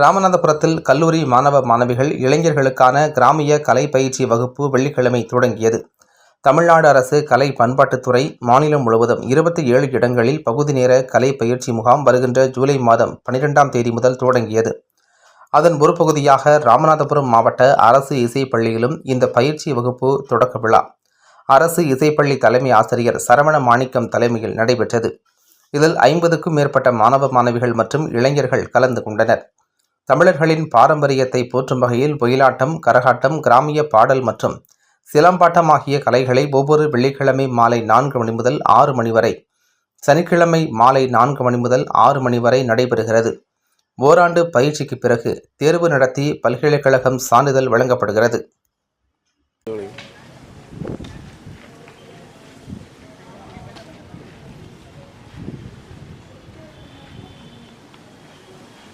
ராமநாதபுரத்தில் கல்லூரி மாணவ மாணவிகள் இளைஞர்களுக்கான கிராமிய கலை பயிற்சி வகுப்பு வெள்ளிக்கிழமை தொடங்கியது. தமிழ்நாடு அரசு கலை பண்பாட்டுத்துறை மாநிலம் முழுவதும் இருபத்தி ஏழு இடங்களில் பகுதி நேர கலை பயிற்சி முகாம் வருகின்ற ஜூலை மாதம் பனிரெண்டாம் தேதி முதல் தொடங்கியது. அதன் ஒரு பகுதியாக ராமநாதபுரம் மாவட்ட அரசு இசைப்பள்ளியிலும் இந்த பயிற்சி வகுப்பு தொடக்க விழா. அரசு இசைப்பள்ளி தலைமை ஆசிரியர் சரவண மாணிக்கம் தலைமையில் நடைபெற்றது. இதில் ஐம்பதுக்கும் மேற்பட்ட மாணவ மாணவிகள் மற்றும் இளைஞர்கள் கலந்து கொண்டனர். தமிழர்களின் பாரம்பரியத்தை போற்றும் வகையில் ஒயிலாட்டம் கரகாட்டம் கிராமிய பாடல் மற்றும் சிலம்பாட்டம் ஆகிய கலைகளை ஒவ்வொரு வெள்ளிக்கிழமை மாலை நான்கு மணி முதல் ஆறு மணி வரை சனிக்கிழமை மாலை நான்கு மணி முதல் ஆறு மணி வரை நடைபெறுகிறது. ஓராண்டு பயிற்சிக்கு பிறகு தேர்வு நடத்தி பல்கலைக்கழகம் சான்றிதழ் வழங்கப்படுகிறது.